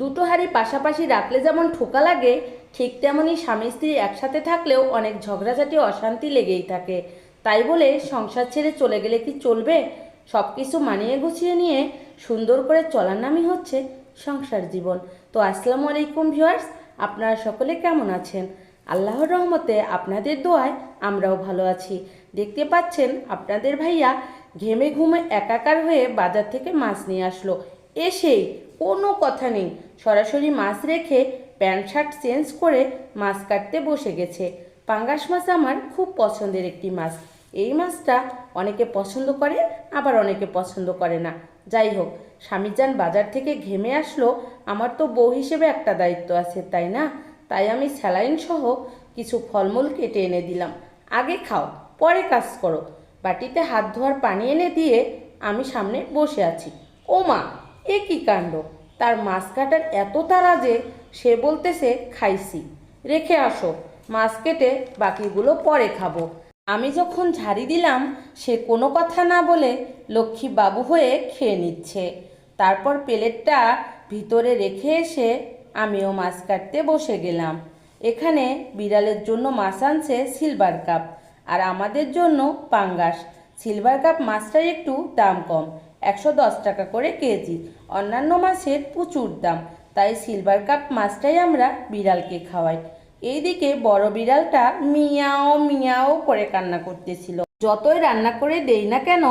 দুটো হাঁড়ি পাশাপাশি রাখলে যেমন ঠোকা লাগে, ঠিক তেমনই স্বামী স্ত্রী একসাথে থাকলেও অনেক ঝগড়াঝাটি অশান্তি লেগেই থাকে। তাই বলে সংসার ছেড়ে চলে গেলে কি চলবে? সব কিছু মানিয়ে গুছিয়ে নিয়ে সুন্দর করে চলার নামই হচ্ছে সংসার জীবন। তো আসসালামু আলাইকুম ভিউয়ার্স, আপনারা সকলে কেমন আছেন? আল্লাহর রহমতে আপনাদের দোয়ায় আমরাও ভালো আছি। দেখতে পাচ্ছেন আপনাদের ভাইয়া ঘেমে ঘুমে একাকার হয়ে বাজার থেকে মাছ নিয়ে আসলো। এসেই কোনো কথা নেই। সরাসরি মাছ রেখে প্যান্ট, শার্ট চেঞ্জ করে মাছ কাটতে বসে গেছে। পাঙ্গাস মাছ আমার খুব পছন্দের একটি মাছ। এই মাছটা অনেকে পছন্দ করে, আবার অনেকে পছন্দ করে না। যাই হোক স্বামীজান বাজার থেকে ঘেমে আসলো, আমার তো বউ হিসেবে একটা দায়িত্ব আছে, তাই না? তাই আমি স্যালাইন সহ কিছু ফলমূল কেটে এনে দিলাম। আগে খাও, পরে কাজ করো। বাটিতে হাত ধোয়ার পানি এনে দিয়ে আমি সামনে বসে আছি। ও মা এ কি কাণ্ড? তার মাছ কাটার এত তাড়া যে সে বলতেছে, খাইছি। রেখে আসো, মাছ কেটে বাকিগুলো পরে খাব। আমি যখন ঝাড়ি দিলাম, সে কোনো কথা না বলে লক্ষ্মী বাবু হয়ে খেয়ে নিচ্ছে। তারপর প্লেটটা ভিতরে রেখে এসে আমিও মাছ কাটতে বসে গেলাম। এখানে বিড়ালের জন্য মাছ আনছে সিলভার কাপ, আর আমাদের জন্য পাঙ্গাস। সিলভার কাপ মাছটার একটু দাম কম। একশো দশ টাকা করে কেজি। অন্যান্য মাছের প্রচুর দাম, তাই সিলভার কাপ মাছটাই আমরা বিড়ালকে খাওয়াই। এইদিকে বড় বিড়ালটা মিয়াও মিয়াও করে কান্না করতেছিল। যতই রান্না করে দেই না কেন,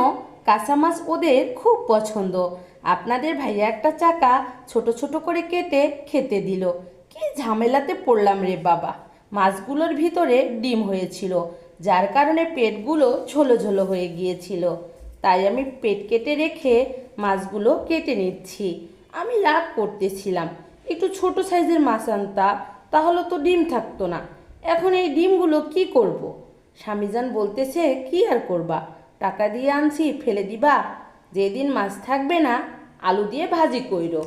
কাঁচা মাছ ওদের খুব পছন্দ। আপনাদের ভাইয়া একটা চাকা ছোট ছোট করে কেটে খেতে দিল। কি ঝামেলাতে পড়লাম রে বাবা! মাছগুলোর ভিতরে ডিম হয়েছিল, যার কারণে পেটগুলো ঝোলো ঝোলো হয়ে গিয়েছিল। তাই আমি পেট কেটে রেখে মাছগুলো কেটে নিচ্ছি। আমি রাগ করতেছিলাম, একটু ছোট সাইজের মাছ আনতা তাহলে তো ডিম থাকতো না। এখন এই ডিমগুলো কি করব। স্বামীজান বলতেছে, কি আর করবা? টাকা দিয়ে আনছি, ফেলে দিবা। যেদিন মাছ থাকবে না, আলু দিয়ে ভাজি কইরো।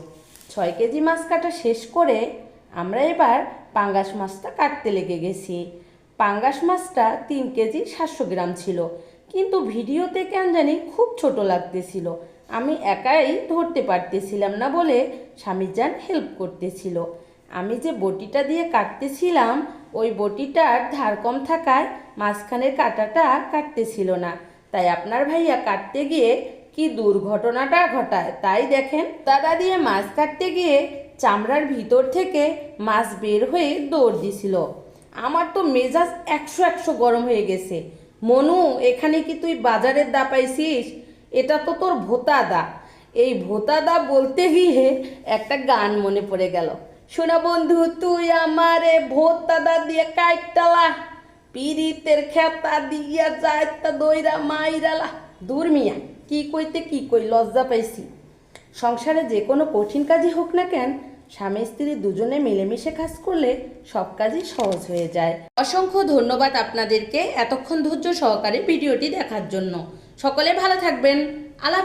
ছয় কেজি মাছ কাটা শেষ করে আমরা এবার পাঙ্গাস মাছটা কাটতে লেগে গেছি। পাঙ্গাস মাছটা তিন কেজি সাতশো গ্রাম ছিল। কিন্তু ভিডিওতে কেন জানি খুব ছোট লাগতেছিল। আমি একাই ধরতে পারতেছিলাম না বলে স্বামীজান হেল্প করতেছিল। আমি যে বটিটা দিয়ে কাটতেছিলাম, ওই বটিটার ধার কম থাকায় মাঝখানের কাঁটাটা কাটতেছিল না। তাই আপনার ভাইয়া কাটতে গিয়ে কি দুর্ঘটনাটা ঘটায় তাই দেখেন। দাদা দিয়ে মাছ কাটতে গিয়ে চামড়ার ভিতর থেকে মাছ বের হয়ে দৌড় দিছিল। আমার তো মেজাজ একশো একশো গরম হয়ে গেছে। মনু, এখানে কি তুই বাজারের দা পাইছিস? এটা তো তোর ভোতা দা। এই ভোতা দা বলতে গিয়ে একটা গান মনে পড়ে গেল। শোনা বন্ধু, তুই আমার আমারে ভোতা দা দিয়ে কাইটালা পিরিতের খেতা দিয়া যায় তা দইরা মাইরালা। দূর মিয়া, কি কইতে কি কই, লজ্জা পাইছি। সংসারে যে কোনো কঠিন কাজই হোক না কেন স্বামী স্ত্রী দুজনে মিলেমিশে কাজ করলে সব কাজই সহজ হয়ে যায়। অসংখ্য ধন্যবাদ আপনাদেরকে এতক্ষণ ধৈর্য সহকারে ভিডিওটি দেখার জন্য। সকলে ভালো থাকবেন। আল্লাহ